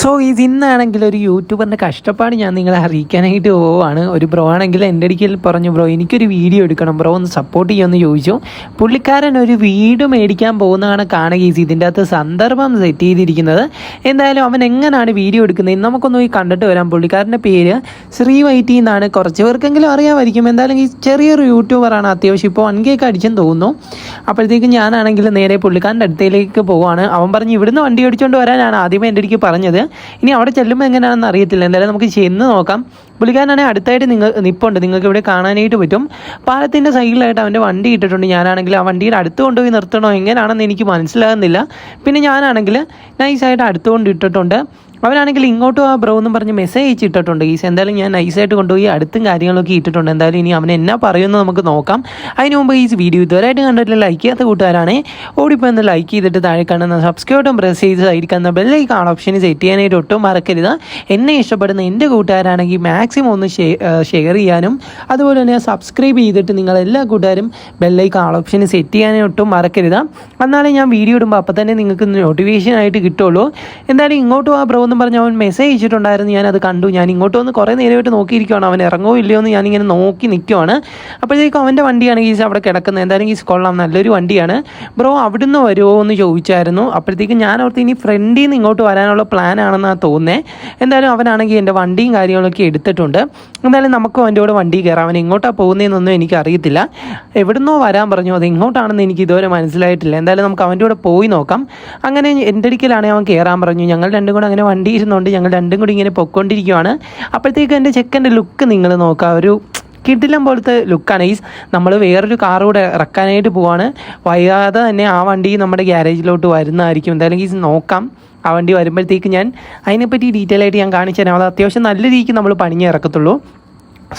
So ഇത് ഇന്നാണെങ്കിൽ ഒരു യൂട്യൂബറിന്റെ കഷ്ടപ്പാട് ഞാൻ നിങ്ങളെ അറിയിക്കാനായിട്ട് പോവാണ്. ഒരു ബ്രോ ആണെങ്കിൽ എന്റെ അടുക്കൽ പറഞ്ഞു ബ്രോ എനിക്കൊരു വീഡിയോ എടുക്കണം. ബ്രോ ഒന്ന് സപ്പോർട്ട് ചെയ്യുമെന്ന് ചോദിച്ചു. പുള്ളിക്കാരൻ ഒരു വീട് മേടിക്കാൻ പോകുന്നതാണ് കാണുക. ഈസി ഇതിന്റെ അകത്ത് സന്ദർഭം സെറ്റ് ചെയ്തിരിക്കുന്നത്. എന്തായാലും അവൻ എങ്ങനെയാണ് വീഡിയോ എടുക്കുന്നത്? നമുക്കൊന്ന് പോയി കണ്ടിട്ട് വരാം. പുള്ളിക്കാരന്റെ പേര് ശ്രീ വൈറ്റി എന്നാണ്. കുറച്ച് പേർക്കെങ്കിലും അറിയാമായിരിക്കും. എന്തായാലും ഈ ചെറിയൊരു യൂട്യൂബറാണ് അത്യാവശ്യം. ഇപ്പോൾ വൺ കേക്ക് അടിച്ചെന്ന് തോന്നുന്നു. അപ്പോഴത്തേക്കും ഞാനാണെങ്കിൽ നേരെ പുള്ളിക്കാരന്റെ അടുത്തേക്ക് പോവാണ്. അവൻ പറഞ്ഞ് ഇവിടുന്ന് വണ്ടി ഓടിച്ചുകൊണ്ട് വരാനാണ് ആദ്യമേ എന്റെ അടുക്ക് പറഞ്ഞത്. ഇനി അവിടെ ചെല്ലുമ്പോൾ എങ്ങനെയാണെന്ന് അറിയത്തില്ല. എന്തായാലും നമുക്ക് ചെന്ന് നോക്കാം. പുള്ളിക്കാരനാണെങ്കിൽ അടുത്തായിട്ട് നിങ്ങൾ നിപ്പുണ്ട്. നിങ്ങൾക്ക് ഇവിടെ കാണാനായിട്ട് പറ്റും. പാലത്തിന്റെ സൈഡിലായിട്ട് അവന്റെ വണ്ടി ഇട്ടിട്ടുണ്ട്. ഞാനാണെങ്കിൽ ആ വണ്ടിയുടെ അടുത്ത് കൊണ്ടുപോയി നിർത്തണോ? എങ്ങനെയാണെന്ന് എനിക്ക് മനസ്സിലാകുന്നില്ല. പിന്നെ ഞാനാണെങ്കിൽ നൈസായിട്ട് അടുത്ത് കൊണ്ട് ഇട്ടിട്ടുണ്ട് അവനാണെങ്കിൽ ഇങ്ങോട്ടും ആ ബ്രോ എന്നും പറഞ്ഞ് മെസ്സേജ് അയച്ചിട്ടിട്ടുണ്ട്. ഈസ് എന്തായാലും ഞാൻ നൈസായിട്ട് കൊണ്ടുപോയി അടുത്തും കാര്യങ്ങളൊക്കെ ഇട്ടിട്ടുണ്ട്. എന്തായാലും ഇനി അവൻ എന്നാ പറയുമെന്ന് നമുക്ക് നോക്കാം. അതിന് മുമ്പ് ഈ വീഡിയോ ഇതുവരെയായിട്ട് കണ്ടിട്ടില്ല ലൈക്ക് ചെയ്യാത്ത കൂട്ടുകാരാണ്. ഓടിപ്പോൾ ഒന്ന് ലൈക്ക് ചെയ്തിട്ട് താഴെ കാണുന്ന സബ്സ്ക്രൈബും പ്രസ് ചെയ്ത് ബെല്ലൈ കാൺ ഓപ്ഷൻ സെറ്റ് ചെയ്യാനായിട്ട് ഒട്ടും മറക്കരുത്. എന്നെ ഇഷ്ടപ്പെടുന്ന എന്റെ കൂട്ടുകാരാണെങ്കിൽ മാക്സിമം ഒന്ന് ഷെയർ ചെയ്യാനും അതുപോലെ തന്നെ സബ്സ്ക്രൈബ് ചെയ്തിട്ട് നിങ്ങൾ എല്ലാ കൂട്ടുകാരും ബെല്ലൈക്കാൺ ഓപ്ഷൻ സെറ്റ് ചെയ്യാനേ ഒട്ടും മറക്കരുത്. എന്നാലേ ഞാൻ വീഡിയോ ഇടുമ്പോൾ അപ്പം തന്നെ നിങ്ങൾക്ക് നോട്ടിഫിക്കേഷൻ ആയിട്ട് കിട്ടുള്ളൂ. എന്തായാലും ഇങ്ങോട്ടും ആ ബ്രോ എന്നും പറഞ്ഞ് അവൻ മെസ്സേജ് അയച്ചിട്ടുണ്ടായിരുന്നു അത് കണ്ടു. ഞാൻ ഇങ്ങോട്ട് വന്ന് കുറേ നേരമായിട്ട് നോക്കിയിരിക്കുകയാണ് അവൻ ഇറങ്ങോ ഇല്ലയോ എന്ന് ഞാനിങ്ങനെ നോക്കി നിൽക്കുവാണ് അപ്പോഴത്തേക്കും അവന്റെ വണ്ടിയാണ് ഈ അവിടെ കിടക്കുന്നത്. എന്തായാലും ഈസ് കൊള്ളാം. നല്ലൊരു വണ്ടിയാണ്. ബ്രോ അവിടുന്ന് വരുമോ എന്ന് ചോദിച്ചായിരുന്നു. അപ്പോഴത്തേക്കും ഞാൻ ഓർത്ത് ഇനി ഫ്രണ്ടിൽ നിന്ന് ഇങ്ങോട്ട് വരാനുള്ള പ്ലാൻ ആണെന്നാണ് തോന്നുന്നത് എന്തായാലും അവനാണെങ്കിൽ എന്റെ വണ്ടിയും കാര്യങ്ങളൊക്കെ എടുത്തിട്ടുണ്ട്. എന്തായാലും നമുക്ക് അവന്റെ കൂടെ വണ്ടി കയറാം. അവൻ എങ്ങോട്ടാണ് പോകുന്നതെന്നൊന്നും എനിക്കറിയത്തില്ല. എവിടുന്നോ വരാൻ പറഞ്ഞു. അത് എങ്ങോട്ടാണെന്ന് എനിക്ക് ഇതുവരെ മനസ്സിലായിട്ടില്ല. എന്തായാലും നമുക്ക് അവന്റെ കൂടെ പോയി നോക്കാം. അങ്ങനെ എന്റെ അടുക്കലാണെങ്കിൽ അവൻ കയറാൻ പറഞ്ഞു. ഞങ്ങൾ രണ്ടും കൂടെ അങ്ങനെ വണ്ടി ഞങ്ങൾ രണ്ടും കൂടി ഇങ്ങനെ പൊയ്ക്കൊണ്ടിരിക്കുവാണ് അപ്പോഴത്തേക്ക് എന്റെ ചെക്കന്റെ ലുക്ക് നിങ്ങൾ നോക്കുക ഒരു കിടിലം പോലത്തെ ലുക്കാണ്. ഈ നമ്മൾ വേറൊരു കാർ കൂടെ ഇറക്കാനായിട്ട് പോവാണ്. വൈകാതെ തന്നെ ആ വണ്ടി നമ്മുടെ ഗ്യാരേജിലോട്ട് വരുന്നതായിരിക്കും. എന്തായാലും ഈ നോക്കാം. ആ വണ്ടി വരുമ്പോഴത്തേക്ക് ഞാൻ അതിനെപ്പറ്റി ഡീറ്റെയിൽ ആയിട്ട് ഞാൻ കാണിച്ചു തരാം അത് അത്യാവശ്യം നല്ല രീതിക്ക് നമ്മൾ പണിഞ്ഞ് ഇറക്കത്തുള്ളൂ.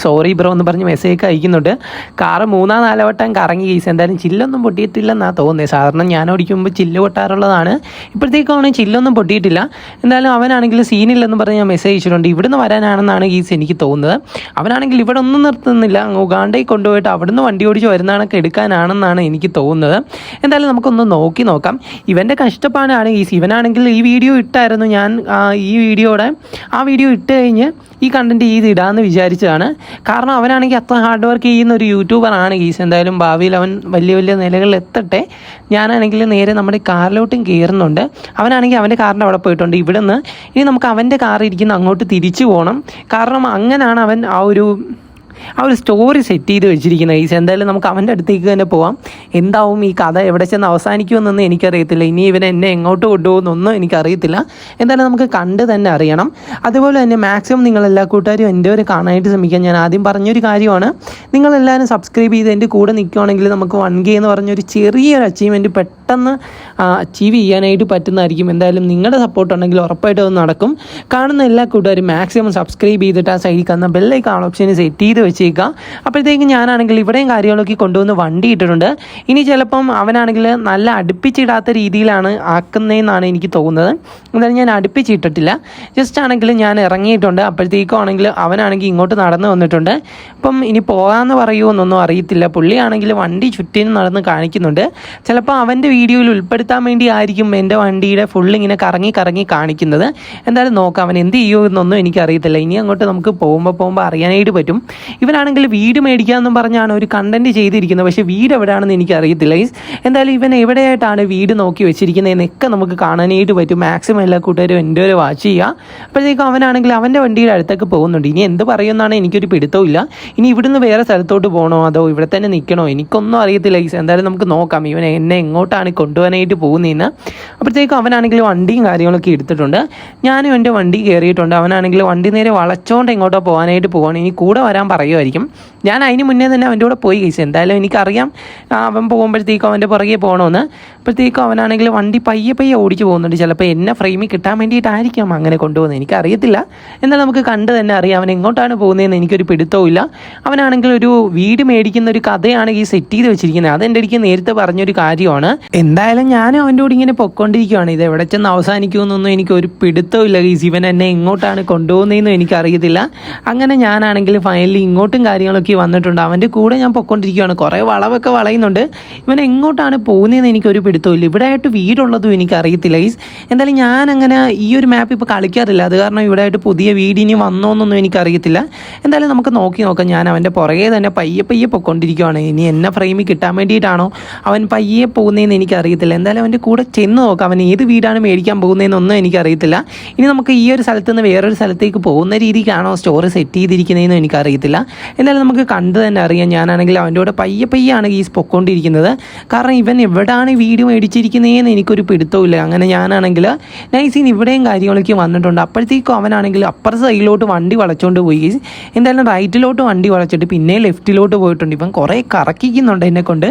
സോറി ബ്രോ എന്ന് പറഞ്ഞ് മെസ്സേജ് ഒക്കെ അയക്കുന്നുണ്ട്. കാറ് മൂന്നാം നാലോ വട്ടം കറങ്ങി കേസ് എന്തായാലും ചില്ലൊന്നും പൊട്ടിയിട്ടില്ലെന്നാണ് തോന്നുന്നത് സാധാരണ ഞാൻ ഓടിക്കുമ്പോൾ ചില്ല് പൊട്ടാറുള്ളതാണ്. ഇപ്പോഴത്തേക്കാണ് ചില്ലൊന്നും പൊട്ടിയിട്ടില്ല. എന്തായാലും അവനാണെങ്കിൽ സീനില്ലെന്ന് പറഞ്ഞ് ഞാൻ മെസ്സേജ് അയച്ചിട്ടുണ്ട്. ഇവിടുന്ന് വരാനാണെന്നാണ് ഗീസ് എനിക്ക് തോന്നുന്നത്. അവനാണെങ്കിൽ ഇവിടെ ഒന്നും നിർത്തുന്നില്ല. ഉഗാണ്ടയിൽ കൊണ്ടുപോയിട്ട് അവിടുന്ന് വണ്ടി ഓടിച്ച് വരുന്നതാണൊക്കെ എടുക്കാനാണെന്നാണ് എനിക്ക് തോന്നുന്നത്. എന്തായാലും നമുക്കൊന്ന് നോക്കി നോക്കാം. ഇവന്റെ കഷ്ടപ്പാടാണ് ഗീസ് ഇവനാണെങ്കിൽ ഈ വീഡിയോ ഇട്ടായിരുന്നു ഞാൻ ഈ വീഡിയോടെ ആ വീഡിയോ ഇട്ട് കഴിഞ്ഞ് ഈ കണ്ടന്റ് ചെയ്ത് ഇടാമെന്ന് വിചാരിച്ചതാണ്. കാരണം അവനാണെങ്കിൽ അത്ര ഹാർഡ് വർക്ക് ചെയ്യുന്ന ഒരു യൂട്യൂബർ ആണ് ഗീസ്. എന്തായാലും ഭാവിയിൽ അവൻ വലിയ വലിയ നിലകളിൽ എത്തട്ടെ. ഞാനാണെങ്കിൽ നേരെ നമ്മുടെ കാറിലോട്ടും കയറുന്നുണ്ട്. അവനാണെങ്കിൽ അവന്റെ കാറിന്റെ അവിടെ പോയിട്ടുണ്ട്. ഇവിടെ നിന്ന് ഇനി നമുക്ക് അവന്റെ കാർ ഇരിക്കുന്ന അങ്ങോട്ട് തിരിച്ചു പോകണം കാരണം അങ്ങനെയാണ് അവൻ ആ ഒരു ആ ഒരു സ്റ്റോറി സെറ്റ് ചെയ്ത് വെച്ചിരിക്കുന്നത് ഈസ്. എന്തായാലും നമുക്ക് അവന്റെ അടുത്തേക്ക് തന്നെ പോവാം. എന്താവും ഈ കഥ എവിടെ ചെന്ന് അവസാനിക്കുമെന്നൊന്നും എനിക്കറിയത്തില്ല. ഇനി ഇവൻ എന്നെ എങ്ങോട്ട് കൊണ്ടുപോകുന്നൊന്നും എനിക്കറിയത്തില്ല. എന്തായാലും നമുക്ക് കണ്ട് തന്നെ അറിയണം. അതുപോലെ തന്നെ മാക്സിമം നിങ്ങൾ എല്ലാ കൂട്ടുകാരും എന്റെ ഒരു കാണാനായിട്ട് ശ്രമിക്കാം. ഞാൻ ആദ്യം പറഞ്ഞൊരു കാര്യമാണ്. നിങ്ങളെല്ലാവരും സബ്സ്ക്രൈബ് ചെയ്ത് എന്റെ കൂടെ നിൽക്കുകയാണെങ്കിൽ നമുക്ക് വൺ കെ എന്ന് പറഞ്ഞൊരു ചെറിയൊരു അച്ചീവ്മെന്റ് പെട്ടെന്ന് അച്ചീവ് ചെയ്യാനായിട്ട് പറ്റുന്നതായിരിക്കും. എന്തായാലും നിങ്ങളുടെ സപ്പോർട്ട് ഉണ്ടെങ്കിൽ ഉറപ്പായിട്ടും അത് നടക്കും. കാണുന്ന എല്ലാ കൂട്ടുകാരും മാക്സിമം സബ്സ്ക്രൈബ് ചെയ്തിട്ട് ആ സൈഡിൽ കാണുന്ന ബെല്ലൈക്കാൺ ഓപ്ഷൻ സെറ്റ് ചെയ്ത് വെച്ചേക്കുക അപ്പോഴത്തേക്കും ഞാനാണെങ്കിൽ ഇവിടെയും കാര്യങ്ങളൊക്കെ കൊണ്ടുവന്ന് വണ്ടി ഇട്ടിട്ടുണ്ട്. ഇനി ചിലപ്പം അവനാണെങ്കിൽ നല്ല അടുപ്പിച്ചിടാത്ത രീതിയിലാണ് ആക്കുന്നതെന്നാണ് എനിക്ക് തോന്നുന്നത്. എന്തായാലും ഞാൻ അടുപ്പിച്ചിട്ടിട്ടില്ല. ജസ്റ്റ് ആണെങ്കിൽ ഞാൻ ഇറങ്ങിയിട്ടുണ്ട്. അപ്പോഴത്തേക്കും ആണെങ്കിൽ അവനാണെങ്കിൽ ഇങ്ങോട്ട് നടന്നു വന്നിട്ടുണ്ട്. അപ്പം ഇനി പോകാമെന്ന് പറയുമോ എന്നൊന്നും അറിയത്തില്ല. പുള്ളിയാണെങ്കിൽ വണ്ടി ചുറ്റിനും നടന്ന് കാണിക്കുന്നുണ്ട്. ചിലപ്പോൾ അവന്റെ വീഡിയോയിൽ ഉൾപ്പെടുത്താൻ വേണ്ടി ആയിരിക്കും എന്റെ വണ്ടിയുടെ ഫുൾ ഇങ്ങനെ കറങ്ങി കറങ്ങി കാണിക്കുന്നത്. എന്തായാലും നോക്കാം അവൻ എന്ത് ചെയ്യുമോ എന്നൊന്നും എനിക്കറിയത്തില്ല. ഇനി അങ്ങോട്ട് നമുക്ക് പോകുമ്പോൾ പോകുമ്പോൾ അറിയാനായിട്ട് പറ്റും. ഇവനാണെങ്കിൽ വീട് മേടിക്കാമെന്നും പറഞ്ഞാണ് ഒരു കണ്ടന്റ് ചെയ്തിരിക്കുന്നത്. പക്ഷേ വീട് എവിടെയാണെന്ന് എനിക്ക് അറിയത്തില്ല എന്തായാലും ഇവൻ എവിടെയായിട്ടാണ് വീട് നോക്കി വെച്ചിരിക്കുന്നതെന്നൊക്കെ നമുക്ക് കാണാനായിട്ട് പറ്റും. മാക്സിമം എല്ലാ കൂട്ടുകാരും എന്റെ ഒരു വാച്ച് ചെയ്യുക. അപ്പോഴത്തേക്കും അവനാണെങ്കിൽ അവന്റെ വണ്ടിയുടെ അടുത്തൊക്കെ പോകുന്നുണ്ട്. ഇനി എന്ത് പറയുമെന്നാണ് എനിക്കൊരു പിടുത്തവും ഇല്ല. ഇനി ഇവിടുന്ന് വേറെ സ്ഥലത്തോട്ട് പോകണോ അതോ ഇവിടെ തന്നെ നിൽക്കണോ? എനിക്കൊന്നും അറിയത്തില്ല. എന്തായാലും നമുക്ക് നോക്കാം. ഇവൻ എന്നെ എങ്ങോട്ടാണ് കൊണ്ടുപോകാനായിട്ട് പോകുന്നതെന്ന് അപ്പോഴത്തേക്കും അവനാണെങ്കിൽ വണ്ടിയും കാര്യങ്ങളൊക്കെ എടുത്തിട്ടുണ്ട്. ഞാനും എന്റെ വണ്ടി കയറിയിട്ടുണ്ട്. അവനാണെങ്കിൽ വണ്ടി നേരെ വളച്ചോണ്ട് എങ്ങോട്ടോ പോകാനായിട്ട് പോവാണ്. ഇനി കൂടെ വരാൻ പറയുമായിരിക്കും. ഞാൻ അതിന് മുന്നേ തന്നെ അവന്റെ കൂടെ പോയി കഴിച്ചു എന്തായാലും എനിക്കറിയാം. അവൻ പോകുമ്പോഴത്തേക്കും അവന്റെ പുറകെ പോകണമെന്ന് അപ്പോഴത്തേക്കും അവനാണെങ്കിൽ വണ്ടി പയ്യെ പയ്യെ ഓടിച്ച് പോകുന്നുണ്ട്. ചിലപ്പോൾ എന്നെ ഫ്രെയിമിൽ കിട്ടാൻ വേണ്ടിയിട്ടായിരിക്കാം അങ്ങനെ കൊണ്ടുപോകുന്നത്. എനിക്കറിയത്തില്ല. എന്നാൽ നമുക്ക് കണ്ട് തന്നെ അറിയാം അവൻ എങ്ങോട്ടാണ് പോകുന്നതെന്ന് എനിക്കൊരു പിടുത്തവും ഇല്ല. അവനാണെങ്കിൽ ഒരു വീട് മേടിക്കുന്ന ഒരു കഥയാണ് ഈ സെറ്റ് ചെയ്ത് വെച്ചിരിക്കുന്നത്. അതെന്റെ എനിക്ക് നേരത്തെ പറഞ്ഞൊരു കാര്യമാണ്. എന്തായാലും ഞാൻ അവന്റെ കൂടി ഇങ്ങനെ പൊക്കോണ്ടിരിക്കുകയാണ് ഇത് എവിടെ ചെന്ന് അവസാനിക്കുമെന്നൊന്നും എനിക്ക് ഒരു പിടുത്തമില്ല ഈ ഇവൻ എന്നെ എങ്ങോട്ടാണ് കൊണ്ടുപോകുന്നതെന്നും എനിക്കറിയത്തില്ല അങ്ങനെ ഞാനാണെങ്കിൽ ഫൈനലി ഇങ്ങോട്ടും കാര്യങ്ങളൊക്കെ വന്നിട്ടുണ്ട്. അവന്റെ കൂടെ ഞാൻ പൊക്കോണ്ടിരിക്കുകയാണ് കുറേ വളവൊക്കെ വളയുന്നുണ്ട്. ഇവൻ എങ്ങോട്ടാണ് പോകുന്നതെന്ന് എനിക്കൊരു പിടുത്തമില്ല ഇവിടെ ആയിട്ട് വീടുള്ളതും എനിക്കറിയത്തില്ല ഈസ് എന്തായാലും ഞാൻ അങ്ങനെ ഈ ഒരു മാപ്പ് ഇപ്പോൾ കളിക്കാറില്ല. അത് കാരണം ഇവിടെ ആയിട്ട് പുതിയ വീട് ഇനി വന്നോന്നൊന്നും എനിക്കറിയത്തില്ല എന്തായാലും നമുക്ക് നോക്കി നോക്കാം. ഞാൻ അവന്റെ പുറകെ തന്നെ പയ്യെ പയ്യെ പൊക്കോണ്ടിരിക്കുകയാണ് ഇനി എന്നെ ഫ്രെയിമിൽ കിട്ടാൻ വേണ്ടിയിട്ടാണോ അവൻ പയ്യെ പോകുന്നതെന്ന് എനിക്കറിയത്തില്ല. എന്തായാലും അവന്റെ കൂടെ ചെന്ന് നോക്കാം. അവൻ ഏത് വീടാണ് മേടിക്കാൻ പോകുന്നതെന്നൊന്നും എനിക്കറിയത്തില്ല. ഇനി നമുക്ക് ഈ ഒരു സ്ഥലത്ത് നിന്ന് വേറൊരു സ്ഥലത്തേക്ക് പോകുന്ന രീതിക്കാണോ സ്റ്റോറി സെറ്റ് ചെയ്തിരിക്കുന്നതെന്നും എനിക്കറിയത്തില്ല. എന്തായാലും നമുക്ക് കണ്ടു തന്നെ അറിയാം. ഞാനാണെങ്കിൽ അവന്റെ കൂടെ പയ്യെ പയ്യാണ് ഈ പൊക്കോണ്ടിരിക്കുന്നത്. കാരണം ഇവൻ എവിടെയാണ് വീട് മേടിച്ചിരിക്കുന്നതെന്ന് എനിക്കൊരു പിടുത്തമില്ല അങ്ങനെ ഞാനാണെങ്കിൽ നൈസീൻ ഇവിടെയും കാര്യങ്ങളൊക്കെ വന്നിട്ടുണ്ട്. അപ്പോഴത്തേക്കും അവനാണെങ്കിൽ അപ്പർ സൈഡിലോട്ട് വണ്ടി വളച്ചുകൊണ്ട് പോയി. എന്തായാലും റൈറ്റിലോട്ട് വണ്ടി വളച്ചിട്ട് പിന്നെ ലെഫ്റ്റിലോട്ട് പോയിട്ടുണ്ട്. ഇവൻ കുറേ കറക്കിക്കുന്നുണ്ട് എന്നെ കൊണ്ട്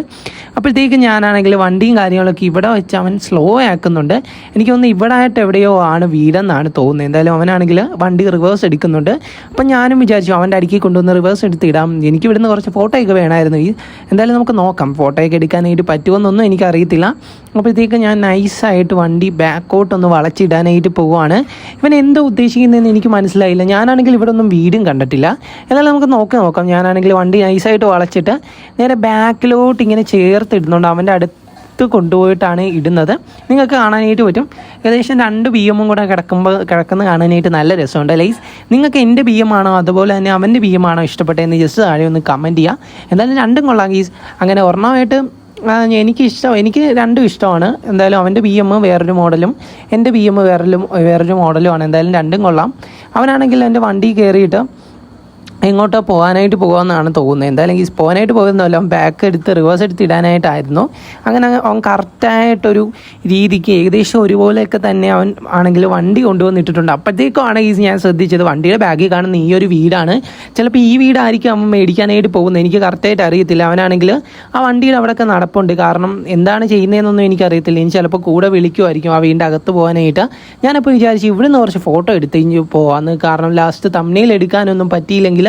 അപ്പോഴത്തേക്ക് ഞാനാണെങ്കിൽ വണ്ടിയും കാര്യങ്ങളൊക്കെ ഇവിടെ വെച്ച് അവൻ സ്ലോ ആക്കുന്നുണ്ട്. എനിക്ക് തോന്നുന്നു ഇവിടെ ആയിട്ട് എവിടെയോ ആണ് വീടെന്നാണ് തോന്നുന്നത്. എന്തായാലും അവനാണെങ്കിൽ വണ്ടി റിവേഴ്സ് എടുക്കുന്നുണ്ട്. അപ്പം ഞാനും വിചാരിച്ചു അവന്റെ അടുക്കി കൊണ്ടുവന്ന് റിവേഴ്സ് എടുത്ത് ഇടാം എനിക്ക് ഇവിടുന്ന് കുറച്ച് ഫോട്ടോയൊക്കെ വേണമായിരുന്നു. ഈ എന്തായാലും നമുക്ക് നോക്കാം. ഫോട്ടോയൊക്കെ എടുക്കാനായിട്ട് പറ്റുമെന്നൊന്നും എനിക്കറിയത്തില്ല. അപ്പോഴത്തേക്ക് ഞാൻ നൈസായിട്ട് വണ്ടി ബാക്കോട്ടൊന്ന് വളച്ചിടാനായിട്ട് പോവുകയാണ്. ഇവൻ എന്തോ ഉദ്ദേശിക്കുന്നതെന്ന് എനിക്ക് മനസ്സിലായില്ല. ഞാനാണെങ്കിൽ ഇവിടെ ഒന്നും വീടും കണ്ടിട്ടില്ല. എന്നാലും നമുക്ക് നോക്കി നോക്കാം. ഞാനാണെങ്കിൽ വണ്ടി നൈസായിട്ട് വളച്ചിട്ട് നേരെ ബാക്കിലോട്ട് ഇങ്ങനെ ചേർത്തിടുന്നുണ്ട്. അവന്റെ അടുത്ത് കൊണ്ടുപോയിട്ടാണ് ഇടുന്നത്. നിങ്ങൾക്ക് കാണാനായിട്ട് പറ്റും. ഏകദേശം രണ്ട് ബി എമ്മും കൂടെ കിടക്കുമ്പോൾ കിടക്കുന്ന കാണാനായിട്ട് നല്ല രസമുണ്ട്. ലൈസ് നിങ്ങൾക്ക് എന്റെ ബി എം ആണോ അതുപോലെ തന്നെ അവന്റെ ബി എം ആണോ ഇഷ്ടപ്പെട്ടതെന്ന് ജസ്റ്റ് താഴെ ഒന്ന് കമന്റ് ചെയ്യുക എന്തായാലും രണ്ടും കൊള്ളാം ഗീസ് അങ്ങനെ ഒരെണ്ണമായിട്ട് എനിക്ക് ഇഷ്ടം എനിക്ക് രണ്ടും ഇഷ്ടമാണ്. എന്തായാലും അവന്റെ ബി എം വേറൊരു മോഡലും എന്റെ ബി എം വേറൊരു വേറൊരു മോഡലുമാണ് എന്തായാലും രണ്ടും കൊള്ളാം. അവനാണെങ്കിൽ എന്റെ വണ്ടി കയറിയിട്ട് എങ്ങോട്ടോ പോകാനായിട്ട് പോകാമെന്നാണ് തോന്നുന്നത്. എന്തായാലും ഈ പോകാനായിട്ട് പോകുന്നതല്ല അവൻ ബാക്ക് എടുത്ത് റിവേഴ്സ് എടുത്ത് ഇടാനായിട്ടായിരുന്നു. അങ്ങനെ അവൻ കറക്റ്റായിട്ടൊരു രീതിക്ക് ഏകദേശം ഒരുപോലെയൊക്കെ തന്നെ അവൻ ആണെങ്കിൽ വണ്ടി കൊണ്ടുവന്നിട്ടിട്ടുണ്ട്. അപ്പോഴത്തേക്കുമാണ് ഈ ഞാൻ ശ്രദ്ധിച്ചത് വണ്ടിയുടെ ബാഗിൽ കാണുന്ന ഈ ഒരു വീടാണ്. ചിലപ്പോൾ ഈ വീടായിരിക്കും അവൻ മേടിക്കാനായിട്ട് പോകുന്നത്. എനിക്ക് കറക്റ്റായിട്ട് അറിയത്തില്ല. അവനാണെങ്കിൽ ആ വണ്ടിയുടെ അവിടെയൊക്കെ നടപ്പുണ്ട്. കാരണം എന്താണ് ചെയ്യുന്നതെന്നൊന്നും എനിക്കറിയത്തില്ല. ഇനി ചിലപ്പോൾ കൂടെ വിളിക്കുമായിരിക്കും ആ വീടിന്റെ അകത്ത് പോകാനായിട്ട് ഞാനപ്പോൾ വിചാരിച്ചു ഇവിടുന്ന് കുറച്ച് ഫോട്ടോ എടുത്ത് പോകാമെന്ന് കാരണം ലാസ്റ്റ് തമ്മിൽ എടുക്കാനൊന്നും പറ്റിയില്ലെങ്കിൽ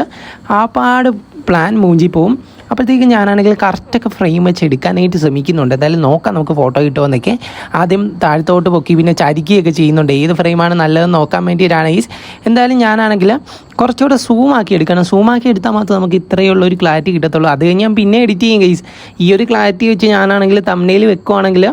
ആ പാട് പ്ലാൻ മൂഞ്ചി പോവും അപ്പോഴത്തേക്കും ഞാനാണെങ്കിൽ കറക്റ്റൊക്കെ ഫ്രെയിം വെച്ച് എടുക്കാനായിട്ട് ശ്രമിക്കുന്നുണ്ട്. എന്തായാലും നോക്കാം നമുക്ക് ഫോട്ടോ കിട്ടുമെന്നൊക്കെ ആദ്യം താഴത്തോട്ട് പൊക്കി പിന്നെ ചരിക്കുകയൊക്കെ ചെയ്യുന്നുണ്ട്. ഏത് ഫ്രെയിമാണ് നല്ലതെന്ന് നോക്കാൻ വേണ്ടിയിട്ടാണ് ഈസ് എന്തായാലും ഞാനാണെങ്കിൽ കുറച്ചുകൂടെ സൂം ആക്കി എടുക്കണം. സൂം ആക്കി എടുത്താൽ മാത്രമേ നമുക്ക് ഇത്രയുള്ള ഒരു ക്ലാരിറ്റി കിട്ടത്തുള്ളൂ. അത് കഴിഞ്ഞ് ഞാൻ പിന്നെ എഡിറ്റ് ചെയ്യും ഗൈസ് ഈ ഒരു ക്ലാരിറ്റി വെച്ച് ഞാനാണെങ്കിൽ തമ്മിൽ വെക്കുവാണെങ്കിൽ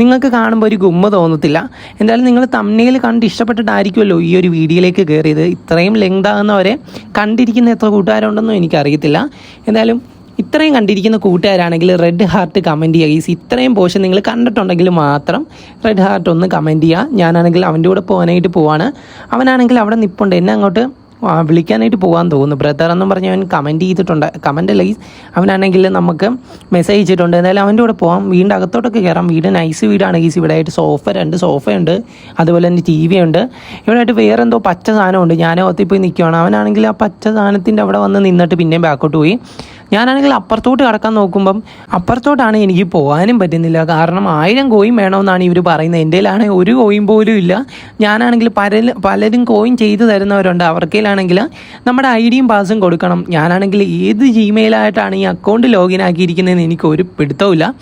നിങ്ങൾക്ക് കാണുമ്പോൾ ഒരു ഗുമ്മ തോന്നത്തില്ല. എന്തായാലും നിങ്ങൾ തമ്മിൽ കണ്ട് ഇഷ്ടപ്പെട്ടിട്ടായിരിക്കുമല്ലോ ഈ ഒരു വീഡിയോയിലേക്ക് കയറിയത്. ഇത്രയും ലെങ്ത് ആകുന്നവരെ കണ്ടിരിക്കുന്ന എത്ര കൂട്ടുകാരുണ്ടെന്നും എനിക്കറിയത്തില്ല. എന്തായാലും ഇത്രയും കണ്ടിരിക്കുന്ന കൂട്ടുകാരാണെങ്കിൽ റെഡ് ഹാർട്ട് കമന്റ് ചെയ്യുക. ഈസ് ഇത്രയും പോഷൻ നിങ്ങൾ കണ്ടിട്ടുണ്ടെങ്കിൽ മാത്രം റെഡ് ഹാർട്ട് ഒന്ന് കമന്റ് ചെയ്യുക. ഞാനാണെങ്കിൽ അവന്റെ കൂടെ പോകാനായിട്ട് പോവാണ്. അവനാണെങ്കിൽ അവിടെ നിൽപ്പുണ്ട് എന്നെ അങ്ങോട്ട് വിളിക്കാനായിട്ട് പോകാൻ തോന്നുന്നു. ബ്രദർ എന്ന് പറഞ്ഞ് അവൻ കമന്റ് ചെയ്തിട്ടുണ്ട്. കമന്റ് അല്ല അവനാണെങ്കിൽ നമുക്ക് മെസ്സേജ് ചെയ്തിട്ടുണ്ട് എന്തായാലും അവന്റെ കൂടെ പോകാം വീടിന്റെ അകത്തോട്ടൊക്കെ കയറാം. വീട് നൈസ് വീടാണ് ഗീസ് ഇവിടെ ആയിട്ട് സോഫ രണ്ട് സോഫയുണ്ട് അതുപോലെ തന്നെ ടി വി ഉണ്ട്. ഇവിടെ ആയിട്ട് വേറെ എന്തോ പച്ച സാധനമുണ്ട്. ഞാൻ ഒത്തി നിൽക്കുവാണ് നിൽക്കുകയാണ് അവനാണെങ്കിൽ ആ പച്ച സാധനത്തിന്റെ അവിടെ വന്ന് നിന്നിട്ട് പിന്നെയും ബാക്കോട്ട് പോയി. ഞാനാണെങ്കിൽ അപ്പുറത്തോട്ട് കടക്കാൻ നോക്കുമ്പം അപ്പുറത്തോട്ടാണ് എനിക്ക് പോകാനും പറ്റുന്നില്ല. കാരണം ആയിരം കോയിൻ വേണമെന്നാണ് ഇവർ പറയുന്നത്. എന്റെ ആണെങ്കിൽ ഒരു കോയിൻ പോലും ഇല്ല. ഞാനാണെങ്കിൽ പല പലരും കോയിൻ ചെയ്തു തരുന്നവരുണ്ട്. അവർക്കിലാണെങ്കിൽ നമ്മുടെ ഐ ഡിയും പാസും കൊടുക്കണം. ഞാനാണെങ്കിൽ ഏത് ജിമെയിലായിട്ടാണ് ഈ അക്കൗണ്ട് ലോഗിൻ ആക്കിയിരിക്കുന്നതെന്ന് എനിക്ക് ഒരു പിടുത്തമില്ല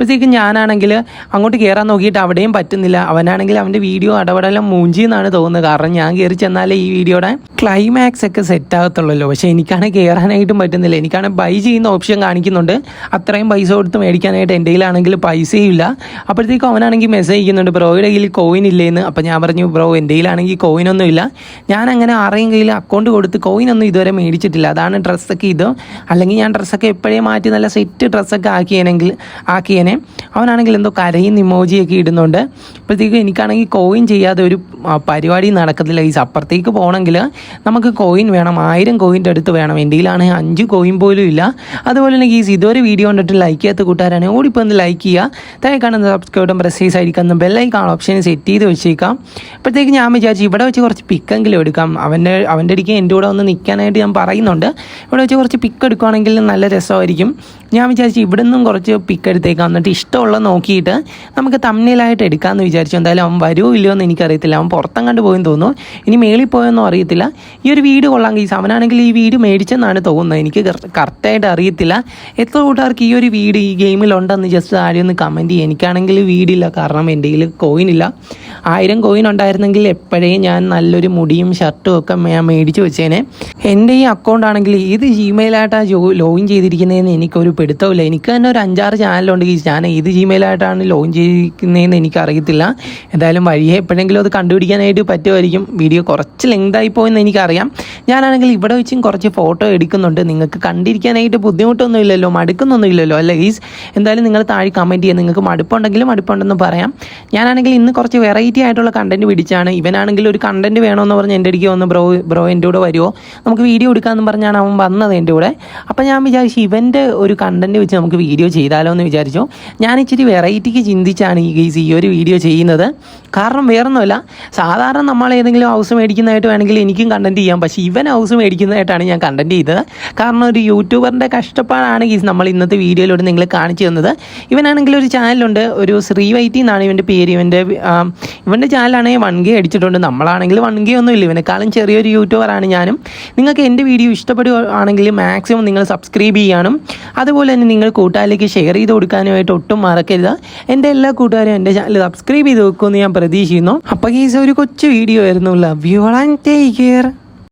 അപ്പോഴത്തേക്കും ഞാനാണെങ്കിൽ അങ്ങോട്ട് കയറാൻ നോക്കിയിട്ട് അവിടെയും പറ്റുന്നില്ല. അവനാണെങ്കിൽ അവന്റെ വീഡിയോ അടപടെല്ലാം മൂഞ്ചി എന്നാണ് തോന്നുന്നത്. കാരണം ഞാൻ കയറി ചെന്നാലേ ഈ വീഡിയോയുടെ ക്ലൈമാക്സ് ഒക്കെ സെറ്റ് ആകത്തുള്ളല്ലോ. പക്ഷേ എനിക്കാണെങ്കിൽ കയറാനായിട്ടും പറ്റുന്നില്ല. എനിക്കാണെങ്കിൽ ബൈ ചെയ്യുന്ന ഓപ്ഷൻ കാണിക്കുന്നുണ്ട്. അത്രയും പൈസ കൊടുത്ത് മേടിക്കാനായിട്ട് എന്റെ കയ്യിലാണെങ്കിൽ പൈസയും ഇല്ല. അപ്പോഴത്തേക്കും അവനാണെങ്കിൽ മെസ്സേജ് ചെയ്യുന്നുണ്ട് ബ്രോയുടെ കയ്യിൽ കോയിൻ ഇല്ലേന്ന്. അപ്പോൾ ഞാൻ പറഞ്ഞു ബ്രോ എന്റെ കയ്യിലാണെങ്കിൽ കോയിനൊന്നും ഇല്ല. ഞാൻ അങ്ങനെ ആരെയും കയ്യിൽ അക്കൗണ്ട് കൊടുത്ത് കോയിനൊന്നും ഇതുവരെ മേടിച്ചിട്ടില്ല. അതാണ് ഡ്രസ്സൊക്കെ ഇത്. അല്ലെങ്കിൽ ഞാൻ ഡ്രസ്സൊക്കെ എപ്പോഴേ മാറ്റി നല്ല സെറ്റ് ഡ്രസ്സൊക്കെ ആക്കിയേനെങ്കിൽ ആക്കിയേനെ tiene അവനാണെങ്കിൽ എന്തോ കരയും ഇമോജിയൊക്കെ ഇടുന്നുണ്ട്. അപ്പോഴത്തേക്കും എനിക്കാണെങ്കിൽ കോയിൻ ചെയ്യാതെ ഒരു പരിപാടി നടക്കത്തില്ല. ഈ അപ്പുറത്തേക്ക് പോകണമെങ്കിൽ നമുക്ക് കോയിൻ വേണം. ആയിരം കോയിന്റെ അടുത്ത് വേണം. എന്റെ കയ്യിലാണെങ്കിൽ അഞ്ച് കോയിൻ പോലും ഇല്ല. അതുപോലെ തന്നെ ഗീസ് ഇതുവരെ വീഡിയോ കണ്ടിട്ട് ലൈക്ക് ചെയ്യാത്ത കൂട്ടുകാരാണെങ്കിൽ ഓടിപ്പോൾ ഒന്ന് ലൈക്ക് ചെയ്യുക. താഴെ കാണുന്ന സബ്സ്ക്രൈബും പ്രസൈസ് ആയിരിക്കുന്ന ബെല്ലൈക്കാണ് ഓപ്ഷൻ സെറ്റ് ചെയ്ത് വെച്ചേക്കാം. അപ്പോഴത്തേക്ക് ഞാൻ വിചാരിച്ചു ഇവിടെ വെച്ച് കുറച്ച് പിക്കെങ്കിലും എടുക്കാം. അവന്റെ അവന്റെ അടിക്ക് എന്റെ കൂടെ ഒന്ന് നിൽക്കാനായിട്ട് ഞാൻ പറയുന്നുണ്ട്. ഇവിടെ വെച്ച് കുറച്ച് പിക്ക് എടുക്കുവാണെങ്കിൽ നല്ല രസമായിരിക്കും. ഞാൻ വിചാരിച്ചു ഇവിടെ നിന്നും കുറച്ച് പിക്ക് എടുത്തേക്കാം. എന്നിട്ട് ഇഷ്ടം ഇഷ്ടമുള്ളത് നോക്കിയിട്ട് നമുക്ക് തമ്മിലായിട്ട് എടുക്കാമെന്ന് വിചാരിച്ചു. എന്തായാലും അവൻ വരുമോ ഇല്ലയോ എന്ന് എനിക്കറിയത്തില്ല. അവൻ പുറത്തം കണ്ടു പോയെന്ന് തോന്നുന്നു. ഇനി മേളിൽ പോയെന്നും അറിയത്തില്ല. ഈ ഒരു വീട് കൊള്ളാം. കേസ് അവനാണെങ്കിൽ ഈ വീട് മേടിച്ചെന്നാണ് തോന്നുന്നത്. എനിക്ക് കറക്റ്റായിട്ട് അറിയത്തില്ല. എത്ര കൂട്ടുകാർക്ക് ഈ ഒരു വീട് ഈ ഗെയിമിലുണ്ടെന്ന് ജസ്റ്റ് ആരും ഒന്ന് കമന്റ് ചെയ്യും. എനിക്കാണെങ്കിൽ വീടില്ല. കാരണം എന്റെ കയ്യിൽ കോയിനില്ല ആയിരം കോയിൻ ഉണ്ടായിരുന്നെങ്കിൽ എപ്പോഴേ ഞാൻ നല്ലൊരു മുടിയും ഷർട്ടും ഒക്കെ ഞാൻ മേടിച്ച് വെച്ചേനെ. എന്റെ ഈ അക്കൗണ്ട് ആണെങ്കിൽ ഏത് ജിമെയിലായിട്ടാണ് ജോ ലോഗിൻ ചെയ്തിരിക്കുന്നതെന്ന് എനിക്കൊരു പിടുത്തമില്ല എനിക്ക് തന്നെ ഒരു അഞ്ചാറ് ചാനലുണ്ട് ഈ ഞാൻ ഏത് ജിമെയിലായിട്ടാണ് ലോഗിൻ ചെയ്തിരിക്കുന്നതെന്ന് എനിക്കറിയത്തില്ല. എന്തായാലും വഴിയെ എപ്പോഴെങ്കിലും അത് കണ്ടുപിടിക്കാനായിട്ട് പറ്റുമായിരിക്കും. വീഡിയോ കുറച്ച് ലെങ്തായി പോയെന്ന് എനിക്കറിയാം. ഞാനാണെങ്കിൽ ഇവിടെ വെച്ചും കുറച്ച് ഫോട്ടോ എടുക്കുന്നുണ്ട്. നിങ്ങൾക്ക് കണ്ടിരിക്കാനായിട്ട് ബുദ്ധിമുട്ടൊന്നും ഇല്ലല്ലോ മടുക്കുന്നൊന്നും ഇല്ലല്ലോ അല്ല ഗീസ് എന്തായാലും നിങ്ങൾ താഴെ കമന്റ് ചെയ്യാം. നിങ്ങൾക്ക് മടുപ്പുണ്ടെങ്കിലും മടുപ്പുണ്ടെന്ന് പറയാം. ഞാനാണെങ്കിൽ ഇന്ന് കുറച്ച് വെറൈറ്റി ആയിട്ടുള്ള കണ്ടന്റ് പിടിച്ചാണ്. ഇവനാണെങ്കിൽ ഒരു കണ്ടന്റ് വേണമെന്ന് പറഞ്ഞ് എന്റെ അടിക്ക് വന്ന് ബ്രോ ബ്രോ എന്റെ കൂടെ വരുമോ നമുക്ക് വീഡിയോ എടുക്കാമെന്ന് പറഞ്ഞാണ് അവൻ വന്നത് എന്റെ കൂടെ. അപ്പോൾ ഞാൻ വിചാരിച്ചു ഇവന്റെ ഒരു കണ്ടന്റ് വെച്ച് നമുക്ക് വീഡിയോ ചെയ്താലോ എന്ന് വിചാരിച്ചു. ഞാൻ ഇച്ചിരി വെറൈറ്റിക്ക് ചിന്തിച്ചാണ് ഈ ഗൈസ് ഈ ഒരു വീഡിയോ ചെയ്യുന്നത്. കാരണം വേറൊന്നുമല്ല. സാധാരണ നമ്മൾ ഏതെങ്കിലും ഹൗസ് മേടിക്കുന്നതായിട്ട് വേണമെങ്കിൽ എനിക്കും കണ്ടന്റ് ചെയ്യാം. പക്ഷേ ഇവൻ ഹൗസ് മേടിക്കുന്നതായിട്ടാണ് ഞാൻ കണ്ടന്റ് ചെയ്തത്. കാരണം ഒരു യൂട്യൂബറിന്റെ കഷ്ടപ്പാടാണ് ഗീസ് നമ്മൾ ഇന്നത്തെ വീഡിയോയിലൂടെ നിങ്ങൾ കാണിച്ചു തന്നത്. ഇവനാണെങ്കിൽ ഒരു ചാനലുണ്ട് ഒരു ശ്രീ വൈറ്റി എന്നാണ് ഇവന്റെ പേര്. ഇവന്റെ ഇവന്റെ ചാനലാണെങ്കിൽ വൺ അടിച്ചിട്ടുണ്ട്. നമ്മളാണെങ്കിൽ വൺ ഒന്നും ഇല്ല ഇവനെക്കാളും ചെറിയൊരു യൂട്യൂബറാണ് ഞാനും. നിങ്ങൾക്ക് എന്റെ വീഡിയോ ഇഷ്ടപ്പെടുകയാണെങ്കിൽ മാക്സിമം നിങ്ങൾ സബ്സ്ക്രൈബ് ചെയ്യാനും അതുപോലെ തന്നെ നിങ്ങൾ കൂട്ടുകാരിലേക്ക് ഷെയർ ചെയ്ത് കൊടുക്കാനുമായിട്ട് ഒട്ടും മറക്കരുത്. എന്റെ എല്ലാ കൂട്ടുകാരും എന്റെ ചാനൽ സബ്സ്ക്രൈബ് ചെയ്ത് വെക്കുമെന്ന് ഞാൻ പ്രതീക്ഷിക്കുന്നു. അപ്പൊ ഈ ഒരു കൊച്ചു വീഡിയോ ആയിരുന്നു. Love you and take care